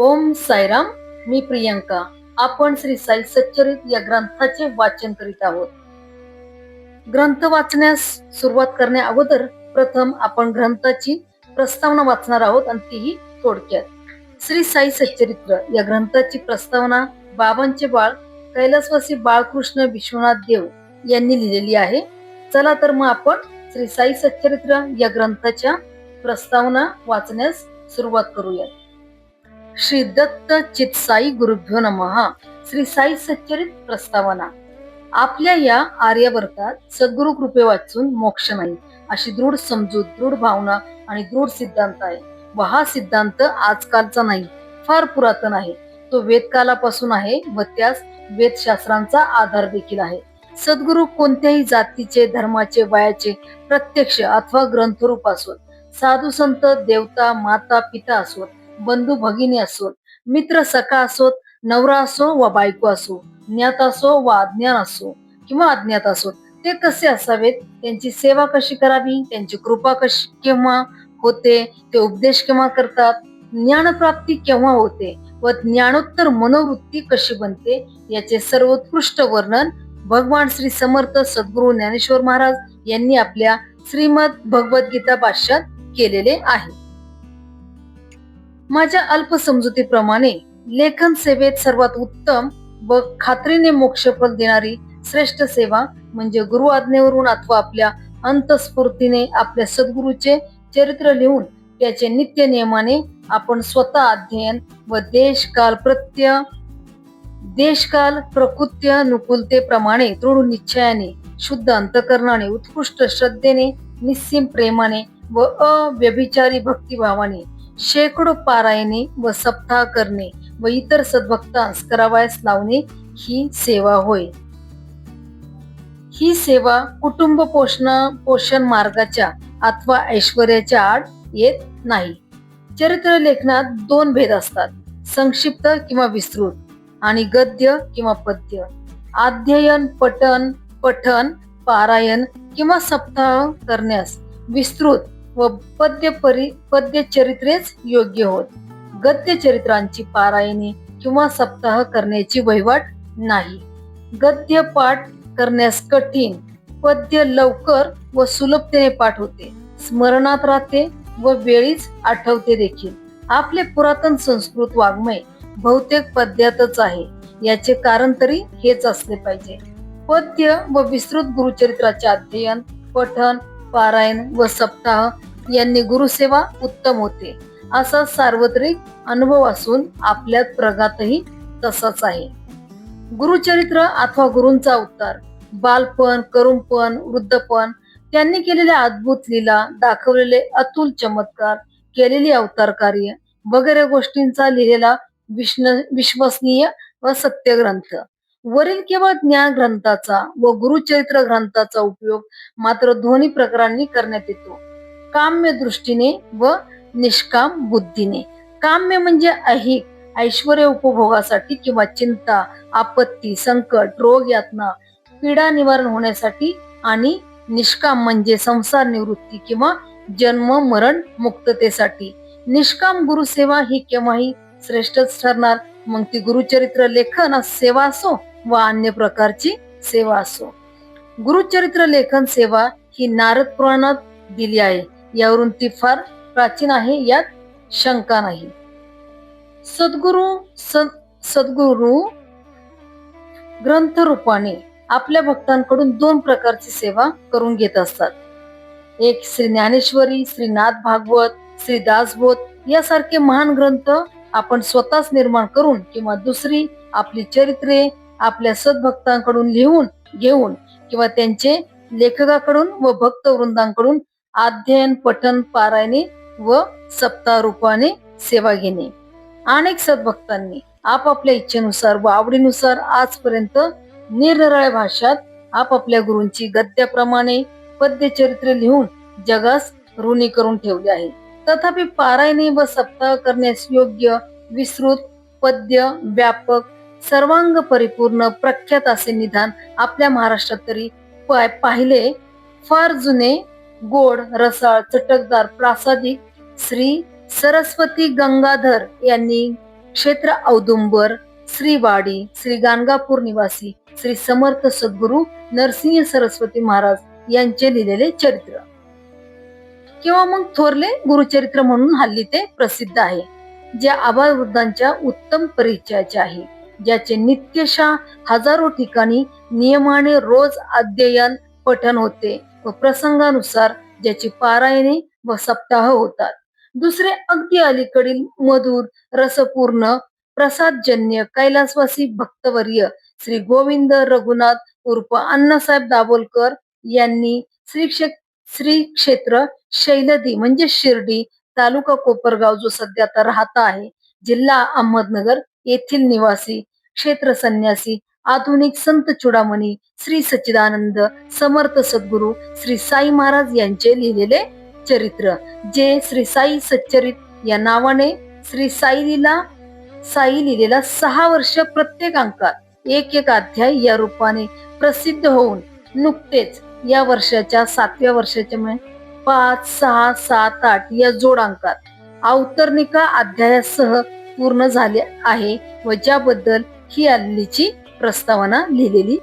ओम साईराम मी प्रियंका. आपण श्री साई सच्चरित या ग्रंथाचे वाचन करीत आहोत. ग्रंथ वाचण्यास सुरुवात करण्या अगोदर प्रथम आपण ग्रंथाची प्रस्तावना वाचणार आहोत आणि तीही थोडक्यात. श्री साई सच्चरित्र या ग्रंथाची प्रस्तावना बाबांचे बाळ कैलासवासी बाळकृष्ण विश्वनाथ देव यांनी लिहिलेली आहे. चला तर मग आपण श्री साई सच्चरित्र या ग्रंथाच्या प्रस्तावना वाचण्यास सुरुवात करूया श्री दत्त चित साई गुरुभ्यो नमः. श्री साई सच्चरित प्रस्तावना. आपल्या या आर्यवर्तात सद्गुरु कृपे वाचून मोक्ष नाही अशी दृढ समजूत दृढ भावना आणि दृढ सिद्धांत आहे. व हा सिद्धांत आजकालचा नाही फार पुरातन आहे. तो वेदकालापासून आहे व त्यास वेदशास्त्रांचा आधार देखील आहे. सद्गुरु कोणत्याही जातीचे धर्माचे वयाचे प्रत्यक्ष अथवा ग्रंथरूप असोत. साधू संत देवता माता पिता असोत. बंधू भगिनी असोत मित्र सखा असोत नवरा असो व बायको असो ज्ञात असो व अज्ञान असो किंवा अज्ञात असोत ते कसे असावेत? त्यांची सेवा कशी करावी? त्यांची कृपा कशी केव्हा होते? ते उपदेश केव्हा करतात? ज्ञानप्राप्ती केव्हा होते? व ज्ञानोत्तर मनोवृत्ती कशी बनते? याचे सर्वोत्कृष्ट वर्णन भगवान श्री समर्थ सद्गुरू ज्ञानेश्वर महाराज यांनी आपल्या श्रीमद भगवद्गीता भाष्यात केलेले आहे. माझ्या अल्प समजुतीप्रमाणे लेखन सेवेत सर्वात उत्तम व खात्रीने मोक्षफल देणारी श्रेष्ठ सेवा म्हणजे गुरु आज्ञेवरून अथवा आपल्या अंतस्फूर्तीने आपल्या सद्गुरूचे चरित्र लिहून त्याचे नित्य नियमाने आपण स्वतः अध्ययन व देशकाल प्रत्य देशकाल प्रकृत्य नुकुलतेप्रमाणे दृढ निश्चयाने शुद्ध अंतकरणाने उत्कृष्ट श्रद्धेने निस्सीम प्रेमाने व अव्यभिचारी भक्तिभावाने शेकडो पारायणे व सप्ताह करणे व इतर सद्भक्तांस करावयास लावणे ही सेवा होय. ही सेवा कुटुंब पोषण पोषण मार्गाच्या अथवा ऐश्वर्याच्या आड येत नाही. चरित्र लेखनात दोन भेद असतात संक्षिप्त किंवा विस्तृत आणि गद्य किंवा पद्य. अध्ययन पठन पठन पारायण किंवा सप्ताह करण्यास विस्तृत व पद्य परि पद्य चरित्रेच योग्य होत. गद्य चरित्रांची पारायणी किंवा सप्ताह करण्याची वहिवाट नाही. गद्य पाठ करण्यास कठीण पद्य लवकर व सुलभतेने पाठ होते. स्मरणात राहते व वेळीच आठवते देखील. आपले पुरातन संस्कृत वाङ्मय बहुतेक पद्यातच आहे. याचे कारण तरी हेच असले पाहिजे. पद्य व विस्तृत गुरुचरित्राचे अध्ययन पठन पारायण व सप्ताह यांनी गुरुसेवा उत्तम होते. असा सार्वत्रिक अनुभव असून आपल्यात प्रगातही तसाच आहे. गुरुचरित्र अथवा गुरूंचा अवतार बालपण करुणपण वृद्धपण त्यांनी केलेल्या अद्भुत लीला दाखवलेले अतुल चमत्कार केलेली अवतार कार्य वगैरे गोष्टींचा लिहिलेला विश्वसनीय व सत्य ग्रंथ वरील केवळ ज्ञान ग्रंथाचा व गुरुचरित्र ग्रंथाचा उपयोग मात्र दोन्ही प्रकारांनी करण्यात येतो. काम्य दृष्टीने व निष्काम बुद्धीने. काम्य म्हणजे अहिक ऐश्वर उपभोगासाठी किंवा चिंता आपत्ती संकट रोग यातना पीडा निवारण होण्यासाठी आणि निष्काम म्हणजे संसार निवृत्ती किंवा जन्म मरण मुक्ततेसाठी. निष्काम गुरुसेवा ही केव्हाही श्रेष्ठच ठरणार? मग ती गुरुचरित्र लेखन सेवा असो व अन्य प्रकारची सेवा असो. गुरुचरित्र लेखन सेवा ही नारद पुराणात दिली आहे. यावरून ती फार प्राचीन आहे यात शंका नाही. सद्गुरु सद्गुरु ग्रंथ रूपाने आपल्या भक्तांकडून दोन प्रकारची सेवा करून घेत असतात. एक श्री ज्ञानेश्वरी श्री नाथ भागवत श्री दासबोध यासारखे महान ग्रंथ आपण स्वतःच निर्माण करून किंवा दुसरी आपली चरित्रे आपल्या सद्भक्तांकडून लिहून घेऊन किंवा त्यांचे लेखकाकडून व भक्त वृंदांकडून अध्ययन पठन पारायणे व सप्तारूपाने सेवा घेणे. अनेक सद्भक्तांनी आपापल्या इच्छेनुसार व आवडीनुसार आजपर्यंत निरनिराळ्या भाषात आपापल्या गुरूंची गद्याप्रमाणे पद्यचरित्र लिहून जगास ऋणी करून ठेवले आहे. तथापि पारायणे व सप्ताह करण्यास योग्य विस्तृत पद्य व्यापक सर्वांग परिपूर्ण प्रख्यात असे निधान आपल्या महाराष्ट्रात तरी पाहिले फार जुने गोड रसाळ चटकदार प्रासादिक श्री सरस्वती गंगाधर यांनी क्षेत्र औदुंबर श्रीवाडी श्री गाणगापूर निवासी श्री समर्थ सद्गुरू नरसिंह सरस्वती महाराज यांचे लिहिलेले चरित्र. किंवा मग थोरले गुरुचरित्र म्हणून हल्ली ते प्रसिद्ध आहे जे आबालवृद्धांच्या उत्तम परिचयाचे आहे ज्याचे नित्यशा हजारो ठिकाणी नियमाने रोज अध्ययन पठन होते. व प्रसंगानुसार ज्याची पारायणे व सप्ताह होतात. दुसरे अगदी अलीकडील मधुर रसपूर्ण प्रसादजन्य कैलासवासी भक्तवर्य श्री गोविंद रघुनाथ उर्फ अण्णासाहेब दाभोलकर यांनी श्री क्षे श्री क्षेत्र शैलदी म्हणजे शिर्डी तालुका कोपरगाव जो सध्या आता राहता आहे जिल्हा अहमदनगर येथील निवासी क्षेत्र संन्यासी आधुनिक संत चुडामणी श्री सच्चिदानंद समर्थ सद्गुरू श्री साई महाराज यांचे लिहिलेले चरित्र जे श्री साई सच्चरित या नावाने श्री साई लीला साई लिहिलेला सहा वर्ष प्रत्येक अंकात एक एक अध्याय या रूपाने प्रसिद्ध होऊन नुकतेच या वर्षाच्या सातव्या वर्षाच्या पाच सहा सात आठ या जोडांकात अवतरणिका अध्यायासह पूर्ण झाले आहे व ज्याबद्दल ही हल्लीची प्रस्तावना लिहिलेली.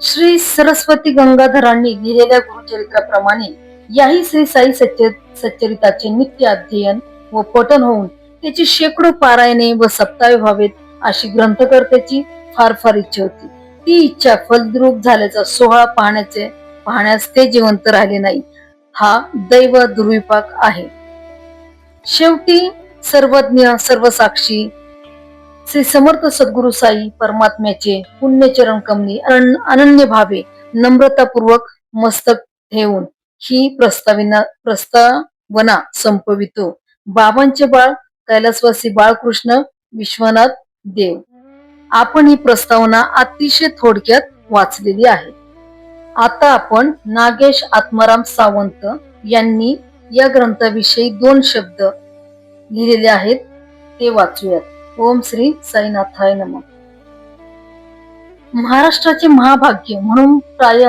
श्री सरस्वती गंगाधरांनी लिहिलेल्या गुरुचरित्राप्रमाणे याही श्री साई सच्च सच्चरिताचे नित्य अध्ययन व पठन होऊन त्याची शेकडो पारायणे व सप्ताहे व्हावेत अशी ग्रंथकर्त्याची फार फार इच्छा होती. ती इच्छा फलद्रूप झाल्याचा सोहळा पाहण्याचे पाहण्यास ते जिवंत राहिले नाही. हा दैव दुर्विपाक आहे. शेवटी सर्वज्ञ सर्वसाक्षी श्री समर्थ सद्गुरु साई परमात्म्याचे पुण्यचरण कमली अनन्य भावे नम्रतापूर्वक मस्तक ठेवून ही प्रस्ताविना प्रस्तावना संपवितो. बाबांचे बाळ कैलासवासी बाळकृष्ण विश्वनाथ देव. आपण ही प्रस्तावना अतिशय थोडक्यात वाचलेली आहे. आता आपण नागेश आत्माराम सावंत यांनी या ग्रंथाविषयी दोन शब्द लिहिलेले आहेत ते वाचूयात. ओम श्री साईनाथाय नम. महाराष्ट्राचे महाभाग्य म्हणून प्राय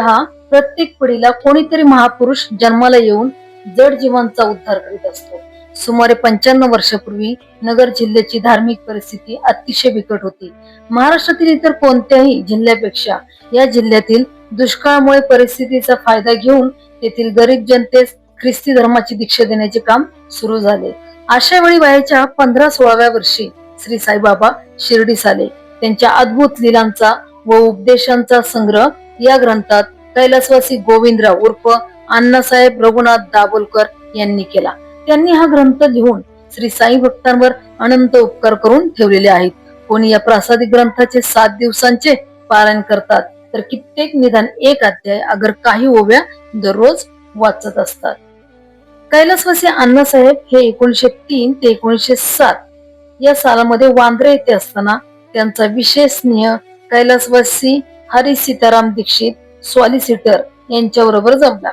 प्रत्येक पिढीला कोणीतरी महापुरुष जन्माला येऊन जड जीवांचा उद्धार करीत असतो. सुमारे पंच्याण्णव वर्षापूर्वी नगर जिल्ह्याची धार्मिक परिस्थिती अतिशय बिकट होती. महाराष्ट्रातील इतर कोणत्याही जिल्ह्यापेक्षा या जिल्ह्यातील दुष्काळामुळे परिस्थितीचा फायदा घेऊन तेथील गरीब जनतेस ख्रिस्ती धर्माची दीक्षा देण्याचे काम सुरू झाले. अशा वेळी वयाच्या पंधरा सोळाव्या वर्षी श्री साईबाबा शिर्डीस आले त्यांच्या अद्भुत लिलांचा व उपदेशांचा संग्रह या ग्रंथात कैलासवासी गोविंदराव उर्फ अण्णासाहेब रघुनाथ दाभोलकर यांनी केला. त्यांनी हा ग्रंथ लिहून श्री साई भक्तांवर अनंत उपकार करून ठेवलेले आहेत. कोणी या प्रासादिक ग्रंथाचे सात दिवसांचे पारायण करतात तर कित्येक निदान एक अध्याय अगर काही ओव्या दररोज वाचत असतात. कैलासवासी अण्णासाहेब हे एकोणीशे तीन ते एकोणीशे सात या सालामध्ये वांद्रे येथे असताना त्यांचा विशेष स्नेह कैलासवासी हरी सीताराम दीक्षित सॉलिसिटर यांच्याबरोबर जमला.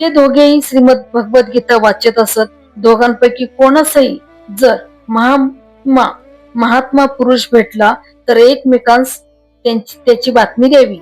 ते दोघेही श्रीमद भगवद्गीता वाचत असत दोघांपैकी कोणासही जर महात्मा महात्मा पुरुष भेटला तर एकमेकांस त्यांची त्याची बातमी द्यावी.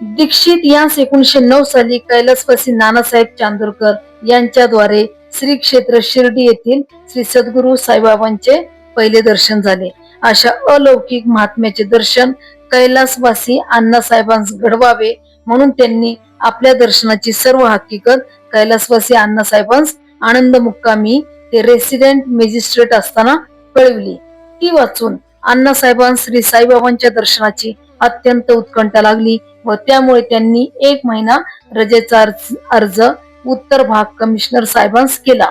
दीक्षित यास एकोणीशे नऊ साली कैलासवासी नानासाहेब चांदूरकर यांच्याद्वारे श्री क्षेत्र शिर्डी येथील श्री सद्गुरू साईबाबांचे पहिले दर्शन झाले. अशा अलौकिक महात्म्याचे दर्शन कैलासवासी अण्णासाहेबांस घडवावे म्हणून त्यांनी आपल्या दर्शनाची सर्व हकीकत कैलासवासी अण्णासाहेबांस आनंद मुक्कामी ते रेसिडेंट मॅजिस्ट्रेट असताना कळविली. ती वाचून अण्णासाहेबांस श्री साईबाबांच्या दर्शनाची अत्यंत उत्कंठा लागली व त्यामुळे त्यांनी एक महिना रजेचा अर्ज उत्तर भाग कमिशनर साहेबांस केला.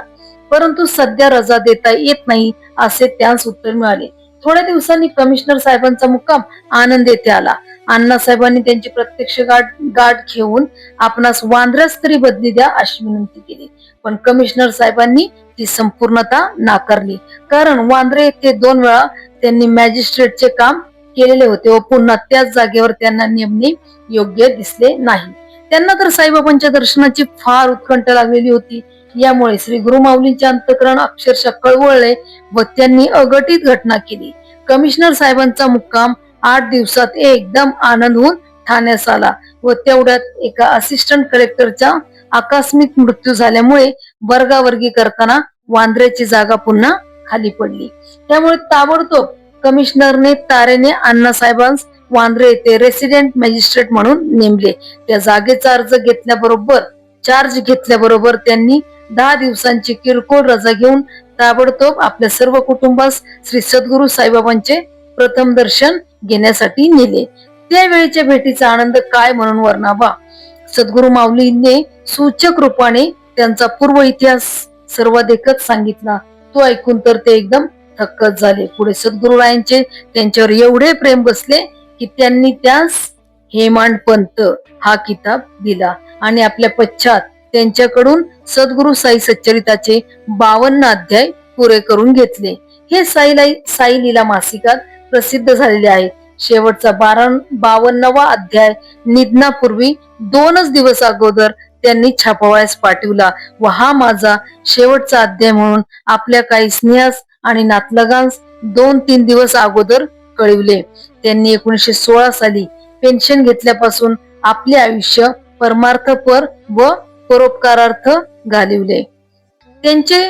परंतु सध्या रजा देता येत नाही. असे त्यास उत्तर मिळाले. थोड्या दिवसांनी कमिशनर साहेबांचा मुक्काम आनंद येथे आला. अण्णा साहेबांनी त्यांची प्रत्यक्ष गाठ गाठ घेऊन आपणास वांद्र्यास तरी बदली द्या अशी विनंती केली. पण कमिशनर साहेबांनी ती संपूर्णता नाकारली. कारण वांद्रे येथे दोन वेळा त्यांनी मॅजिस्ट्रेटचे काम केलेले होते व पुन्हा त्याच जागेवर त्यांना नेमणे योग्य दिसले नाही. त्यांना तर साईबाबांच्या दर्शनाची फार उत्कंठ लागलेली होती. यामुळे श्री गुरुमाऊलींचे अंतकरण अक्षरशः कळवळले व त्यांनी अघटित घटना केली. कमिशनर साहेबांचा मुक्काम आठ दिवसात एकदम आनंद होऊन ठाण्यास आला व तेवढ्यात एका असिस्टंट कलेक्टरचा आकस्मिक मृत्यू झाल्यामुळे वर्गावर्गी करताना वांद्र्याची जागा पुन्हा खाली पडली. त्यामुळे ताबडतोब कमिशनरने तारेने अण्णासाहेबांस वांद्रे येथे रेसिडेंट मॅजिस्ट्रेट म्हणून नेमले. त्या जागेचा अर्ज घेतल्याबरोबर चार्ज घेतल्याबरोबर त्यांनी दहा दिवसांची किरकोळ रजा घेऊन ताबडतोब आपल्या सर्व कुटुंबास श्री सद्गुरु साईबाबांचे प्रथम दर्शन घेण्यासाठी नेले. त्यावेळीच्या भेटीचा आनंद काय म्हणून वर्णावा? सद्गुरु माऊलीने सूचक रूपाने त्यांचा पूर्व इतिहास सर्वाधिकच सांगितला. तो ऐकून तर ते एकदम थक्कच झाले. पुढे सद्गुरुरायांचे त्यांच्यावर एवढे प्रेम बसले की त्यांनी त्यास हेमांड पंत हा किताब दिला आणि आपल्या पश्चात त्यांच्याकडून सद्गुरु साई सच्चरिताचे बावन्न अध्याय पुरे करून घेतले. हे साईलाई साई लीला मासिकात प्रसिद्ध झालेले आहे. शेवटचा बारा बावन्नवा अध्याय निधनापूर्वी दोनच दिवस अगोदर त्यांनी छापावयास पाठवला व हा माझा शेवटचा अध्याय म्हणून आपल्या काही स्नेहास आणि नातलगांस दोन तीन दिवस अगोदर कळविले. त्यांनी एकोणीशे सोळा साली पेन्शन घेतल्यापासून आपले आयुष्य परमार्थपर व परोपकारार्थ घालविले. त्यांचे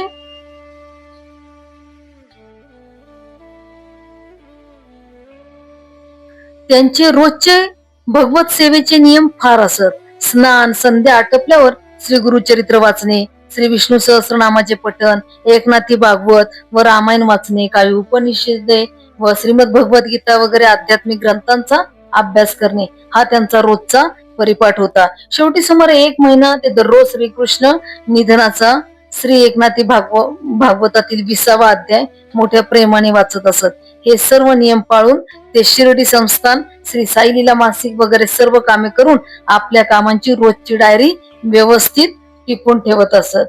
त्यांचे रोजचे भगवत सेवेचे नियम फार असत. स्नान संध्या आटपल्यावर श्री गुरुचरित्र वाचणे श्री विष्णू सहस्रनामाचे पठण एकनाथी भागवत व रामायण वाचणे काही उपनिषदे व श्रीमद भगवत गीता वगैरे आध्यात्मिक ग्रंथांचा अभ्यास करणे हा त्यांचा रोजचा परिपाठ होता. शेवटी सुमारे एक महिना ते दररोज श्रीकृष्ण निधनाचा श्री एकनाथी भागव भागवतातील विसावा अध्याय मोठ्या प्रेमाने वाचत असत. हे सर्व नियम पाळून ते शिर्डी संस्थान श्री साईलीला मासिक वगैरे सर्व कामे करून आपल्या कामांची रोजची डायरी व्यवस्थित टिपून ठेवत असत.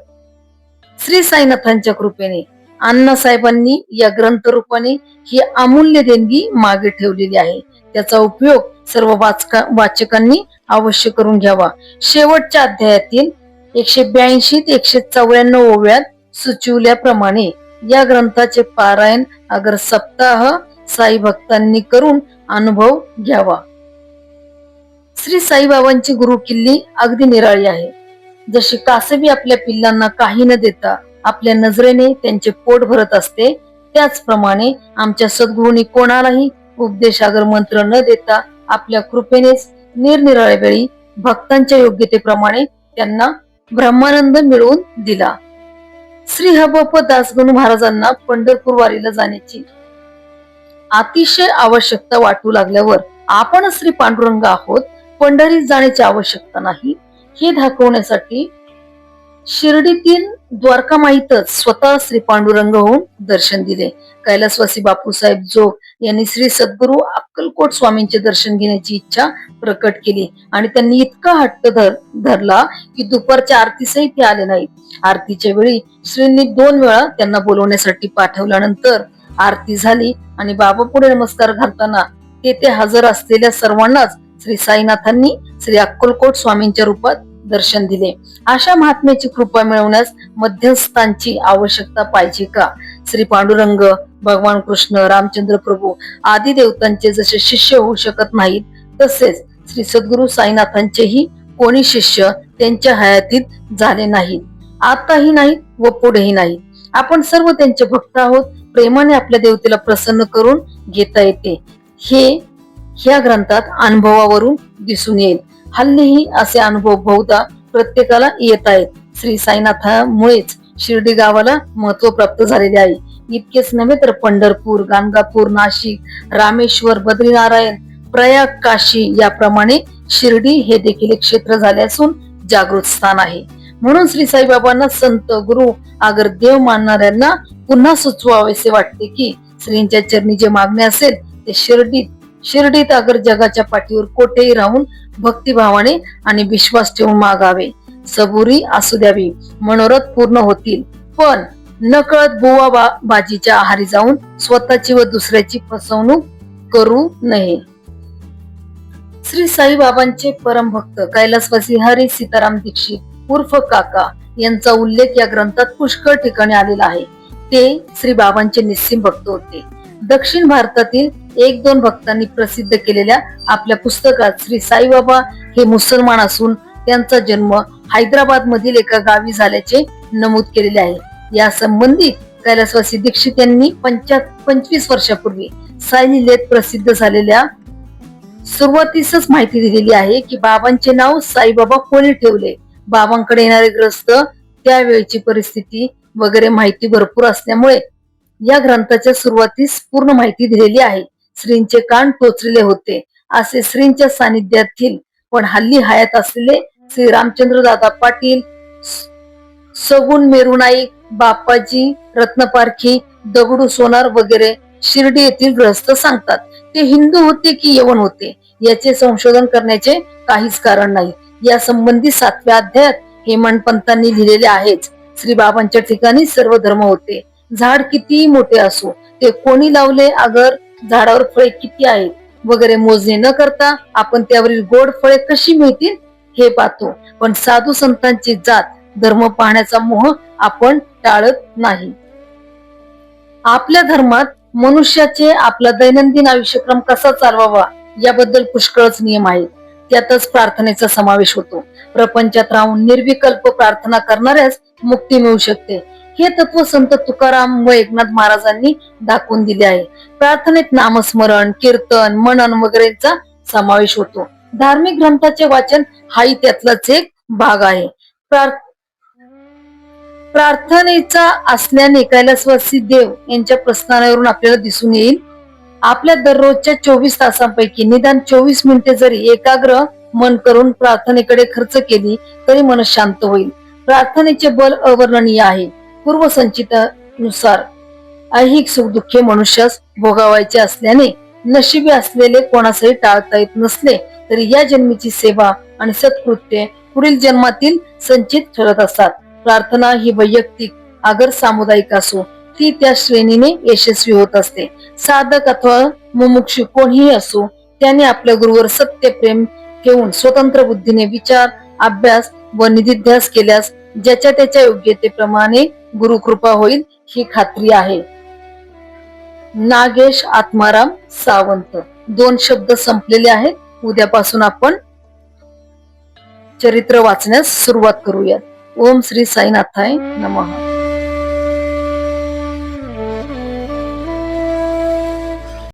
श्री साईनाथांच्या कृपेने अण्णासाहेबांनी या ग्रंथरूपाने ही अमूल्य देणगी मागे ठेवलेली आहे. त्याचा उपयोग सर्व वाचका वाचकांनी अवश्य करून घ्यावा. शेवटच्या अध्यायातील एकशे ब्याऐंशी ते एकशे चौऱ्याण्णव ओव्यात सुचवल्याप्रमाणे या ग्रंथाचे पारायण अगर सप्ताह साई भक्तांनी करून अनुभव घ्यावा. श्री साईबाबांची गुरु किल्ली अगदी निराळी आहे. जशी कासवी आपल्या पिल्लांना काही न देता आपल्या नजरेने त्यांचे पोट भरत असते. त्याचप्रमाणे आमच्या सद्गुरूंनी कोणालाही उपदेशागर मंत्र न देता आपल्या कृपेनेच निरनिराळ्या वेळी भक्तांच्या योग्यतेप्रमाणे त्यांना ब्रह्मानंद मिळवून दिला. श्री हबप दासगणू महाराजांना पंढरपूर वारीला जाण्याची अतिशय आवश्यकता वाटू लागल्यावर आपण श्री पांडुरंग आहोत. पंढरीत जाण्याची आवश्यकता नाही. हे दाखवण्यासाठी शिर्डीतील द्वारका माहीतच स्वतः श्री पांडुरंग होऊन दर्शन दिले. कैलासवासी बापूसाहेब जोग यांनी श्री सद्गुरू अक्कलकोट स्वामींचे दर्शन घेण्याची इच्छा प्रकट केली आणि त्यांनी इतका हट्ट धर धरला की दुपारच्या आरतीसही ते आले नाही आरतीच्या वेळी श्रींनी दोन वेळा त्यांना बोलवण्यासाठी पाठवल्यानंतर आरती झाली आणि बाबा पुढे नमस्कार घालताना तेथे हजर असलेल्या सर्वांनाच श्री साईनाथांनी श्री अक्कलकोट स्वामींच्या रूपात दर्शन दिले. अशा महात्म्याची कृपा मिळवण्यास मध्यस्थांची आवश्यकता पाहिजे का? श्री पांडुरंग भगवान कृष्ण रामचंद्र प्रभू आदी देवतांचे जसे शिष्य होऊ शकत नाहीत तसेच श्री सद्गुरु साईनाथांचेही कोणी शिष्य त्यांच्या हयातीत झाले नाहीत. आताही नाहीत व पुढेही नाहीत. आपण सर्व त्यांचे भक्त आहोत प्रेमाने आपल्या देवतेला प्रसन्न करून घेता येते. हे ह्या ग्रंथात अनुभवावरून दिसून येईल. हल्लीही असे अनुभव बहुधा प्रत्येकाला येत आहेत श्री साईनाथामुळेच शिर्डी गावाला महत्त्व प्राप्त झालेले आहे. इतकेच नव्हे तर पंढरपूर गाणगापूर नाशिक रामेश्वर बद्रीनारायण प्रयाग काशी याप्रमाणे शिर्डी हे देखील एक क्षेत्र झाले असून जागृत स्थान आहे. म्हणून श्री साईबाबांना संत गुरु आगर देव मानणाऱ्यांना पुन्हा सुचवावेसे वाटते की श्रींच्या चरणी जे मागणे असेल ते शिर्डीत शिर्डीत अगर जगाच्या पाठीवर कोठेही राहून भक्तिभावाने आणि विश्वास ठेवून मागावे. सबुरी असू द्यावी मनोरथ पूर्ण होतील. पण नकळत बुवा बाजीच्या आहारी जाऊन स्वतःची व दुसऱ्याची फसवणूक करू नये. श्री साईबाबांचे परमभक्त कैलासवासी हरी सीताराम दीक्षित उर्फ काका यांचा उल्लेख या ग्रंथात पुष्कळ ठिकाणी आलेला आहे. ते श्री बाबांचे निस्सिम भक्त होते. दक्षिण भारतातील एक दोन भक्तांनी प्रसिद्ध केलेल्या आपल्या पुस्तकात श्री साईबाबा हे मुसलमान असून त्यांचा जन्म हैदराबाद मधील एका गावी झाल्याचे नमूद केलेले आहे. या संबंधित कैलासवासी दीक्षित यांनी पंचा पंचवीस वर्षापूर्वी साई लेत प्रसिद्ध झालेल्या सुरुवातीसच माहिती दिलेली आहे की बाबांचे नाव साईबाबा कोणी ठेवले? बाबांकडे येणारे ग्रस्त त्यावेळची परिस्थिती वगैरे माहिती भरपूर असल्यामुळे या ग्रंथाच्या सुरुवातीस पूर्ण माहिती दिलेली आहे. श्रींचे कान टोचलेले होते. असे श्रींच्या सानिध्यातील पण हल्ली हयात असलेले श्री रामचंद्र दादा पाटील सगुण मेरुनाई बाप्पाजी रत्नपारखी दगडू सोनार वगैरे शिर्डी येथील ग्रस्त सांगतात. ते हिंदू होते की यवन होते? याचे संशोधन करण्याचे काहीच कारण नाही. या संबंधी सातव्या अध्यायात हेमंतपंतांनी लिहिलेले आहेच. श्री बाबांच्या ठिकाणी सर्व धर्म होते. झाड कितीही मोठे असो ते कोणी लावले? अगर झाडावर फळे किती आहेत वगैरे मोजणी न करता आपण त्यावरील गोड फळे कशी मिळतील हे पाहतो. पण साधू संतांची जात धर्म पाहण्याचा मोह आपण टाळत नाही. आपल्या धर्मात मनुष्याचे आपला दैनंदिन आयुष्यक्रम कसा चालवावा याबद्दल पुष्कळच नियम आहेत. त्यातच प्रार्थनेचा समावेश होतो. प्रपंचात राहून निर्विकल्प प्रार्थना करणाऱ्यास मुक्ती मिळू शकते. हे तत्व संत तुकाराम व एकनाथ महाराजांनी दाखवून दिले आहे. प्रार्थनेत नामस्मरण कीर्तन मनन वगैरेचा समावेश होतो. धार्मिक ग्रंथाचे वाचन हाही त्यातलाच एक भाग आहे. प्रार्थनेचा असल्याने कैलासवासी देव यांच्या प्रस्थानावरून आपल्याला दिसून येईल. आपल्या दररोजच्या चोवीस तासांपैकी निदान चोवीस मिनिटे जरी एकाग्र मन करून प्रार्थनेकडे खर्च केली तरी मन शांत होईल. प्रार्थनेचे बल अवर्णनीय आहे. पूर्वसंचितानुसार ऐहिक सुखदुःखे मनुष्यास भोगावायचे असल्याने नशिबी असलेले कोणासही टाळता येत नसले तरी या जन्मीची सेवा आणि सत्कृत्य पुढील जन्मातील संचित ठरत असतात. प्रार्थना ही वैयक्तिक अगर सामुदायिक असो ती त्या श्रेणीने यशस्वी होत असते. साधक अथवा मुमुक्षु कोणीही असो त्याने आपल्या गुरुवर सत्य प्रेम ठेवून स्वतंत्र बुद्धीने विचार अभ्यास व निधिध्यास केल्यास ज्याच्या त्याच्या योग्यतेप्रमाणे गुरुकृपा होईल ही खात्री आहे. नागेश आत्माराम सावंत. दोन शब्द संपलेले आहेत. उद्यापासून आपण चरित्र वाचण्यास सुरुवात करूयात. ओम श्री साईनाथाय नमः.